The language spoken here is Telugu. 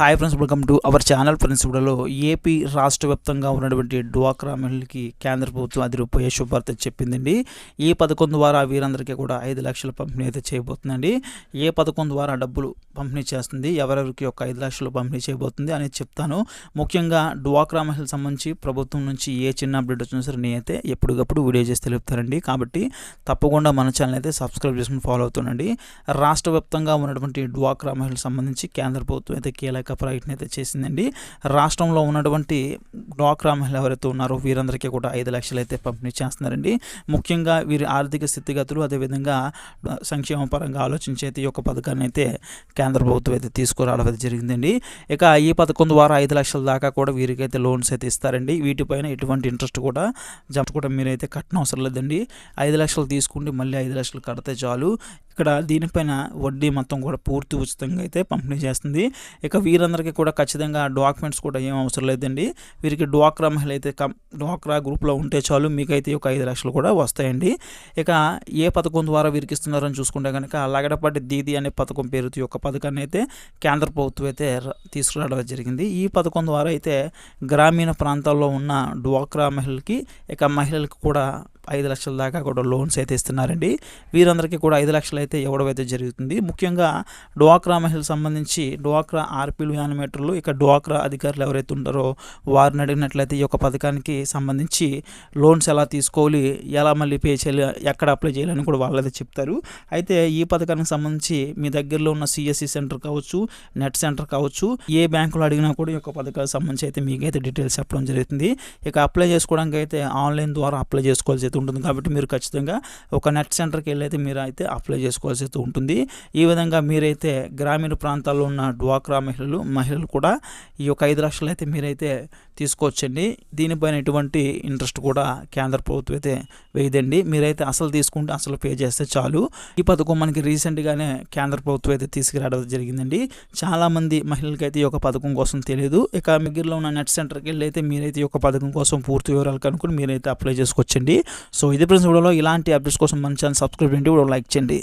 Hi friends welcome to our channel friends ఇప్పుడులో AP రాష్ట్ర వ్యాప్తంగా ఉన్నటువంటి డ్వాక్రా మహిళలకి కేంద్ర ప్రభుత్వం అది రూపాయి శుభార్త చెప్పిందండి. ఈ పథకం ద్వారా వీరందరికీ కూడా ఐదు లక్షల పంపిణీ అయితే చేయబోతుందండి. ఏ పథకం ద్వారా డబ్బులు పంపిణీ చేస్తుంది? ఎవరెవరికి ఒక ఐదు లక్షలు పంపిణీ చేయబోతుంది అనేది చెప్తాను. ముఖ్యంగా డ్వాక్రా మహిళలకు సంబంధించి ప్రభుత్వం నుంచి ఏ చిన్న అప్డేట్ వచ్చినా సరే నేనైతే ఎప్పటికప్పుడు వీడియో చేసి తెలుపుతారండి కాబట్టి తప్పకుండా మన ఛానల్ అయితే సబ్స్క్రైబ్ చేసుకుని ఫాలో అవుతుండండి. రాష్ట్ర వ్యాప్తంగా ఉన్నటువంటి డ్వాక్రా మహిళలకు సంబంధించి కేంద్ర ప్రభుత్వం అయితే కీలక ప్రకటన అయితే చేసిందండి. రాష్ట్రంలో ఉన్నటువంటి డ్వాక్రా మహిళలు ఎవరైతే ఉన్నారో వీరందరికీ కూడా ఐదు లక్షలు అయితే పంపిణీ చేస్తున్నారండి. ముఖ్యంగా వీరి ఆర్థిక స్థితిగతులు అదేవిధంగా సంక్షేమ పరంగా ఆలోచించే అయితే ఈ యొక్క పథకాన్ని అయితే కేంద్ర ప్రభుత్వం అయితే తీసుకురావడం అయితే జరిగిందండి. ఇక ఈ పథకం ద్వారా ఐదు లక్షల దాకా కూడా వీరికైతే లోన్స్ అయితే ఇస్తారండి. వీటిపైన ఎటువంటి ఇంట్రెస్ట్ కూడా జమ కూడా మీరైతే కట్టనవసరం లేదండి. ఐదు లక్షలు తీసుకుంటే మళ్ళీ ఐదు లక్షలు కడితే చాలు. ఇక్కడ దీనిపైన వడ్డీ మొత్తం కూడా పూర్తి ఉచితంగా అయితే పంపిణీ చేస్తుంది. ఇక వీరందరికీ కూడా ఖచ్చితంగా డాక్యుమెంట్స్ కూడా ఏం అవసరం లేదండి. వీరికి డ్వాక్రా మహిళ అయితే కం డ్వాక్రా గ్రూప్లో ఉంటే చాలు మీకైతే ఒక ఐదు లక్షలు కూడా వస్తాయండి. ఇక ఏ పథకం ద్వారా వీరికి ఇస్తున్నారని చూసుకుంటే కనుక లగడపాటి దీది అనే పథకం పేరుతో ఈ యొక్క పథకాన్ని అయితే కేంద్ర ప్రభుత్వం అయితే తీసుకురావడం జరిగింది. ఈ పథకం ద్వారా అయితే గ్రామీణ ప్రాంతాల్లో ఉన్న డ్వాక్రా మహిళలకి ఇక మహిళలకు కూడా ఐదు లక్షల దాకా కూడా లోన్స్ అయితే ఇస్తున్నారండి. వీరందరికీ కూడా ఐదు లక్షలు అయితే ఇవ్వడమైతే జరుగుతుంది. ముఖ్యంగా డ్వాక్రా మహిళలకు సంబంధించి డ్వాక్రా ఆర్పీలు యానిమేటర్లు ఇక డ్వాక్రా అధికారులు ఎవరైతే ఉంటారో వారిని అడిగినట్లయితే ఈ యొక్క పథకానికి సంబంధించి లోన్స్ ఎలా తీసుకోవాలి ఎలా మళ్ళీ పే చేయాలి ఎక్కడ అప్లై చేయాలని కూడా వాళ్ళైతే చెప్తారు. అయితే ఈ పథకానికి సంబంధించి మీ దగ్గరలో ఉన్న సిఎస్సి సెంటర్ కావచ్చు నెట్ సెంటర్ కావచ్చు ఏ బ్యాంకులో అడిగినా కూడా ఈ యొక్క పథకానికి సంబంధించి అయితే మీకైతే డీటెయిల్స్ చెప్పడం జరుగుతుంది. ఇక అప్లై చేసుకోవడానికి అయితే ఆన్లైన్ ద్వారా అప్లై చేసుకోవాల్సి అయితే ఉంటుంది కాబట్టి మీరు ఖచ్చితంగా ఒక నెట్ సెంటర్కి వెళ్ళి అయితే మీరు అయితే అప్లై చేసుకోవాల్సి అయితే ఉంటుంది. ఈ విధంగా మీరైతే గ్రామీణ ప్రాంతాల్లో ఉన్న డ్వాక్రా మహిళలు మహిళలు కూడా ఈ యొక్క ఐదు లక్షలు అయితే మీరైతే తీసుకోవచ్చండి. దీనిపైన ఎటువంటి ఇంట్రెస్ట్ కూడా కేంద్ర ప్రభుత్వం అయితే వేయదండి. మీరైతే అసలు తీసుకుంటే అసలు పే చేస్తే చాలు. ఈ పథకం మనకి రీసెంట్గానే కేంద్ర ప్రభుత్వం అయితే తీసుకురావడం జరిగిందండి. చాలామంది మహిళలకైతే ఈ యొక్క పథకం కోసం తెలియదు. ఇక దగ్గరలో ఉన్న నెట్ సెంటర్కి వెళ్ళి అయితే మీరైతే ఈ యొక్క పథకం కోసం పూర్తి వివరాలు కనుక్కొని మీరైతే అప్లై చేసుకోవచ్చండి. సో ఇది ప్రతి వీడియోలో ఇలాంటి అప్డేట్స్ కోసం మన ఛానల్ సబ్స్క్రైబ్ చేయండి. వీడియో లైక్ చేయండి.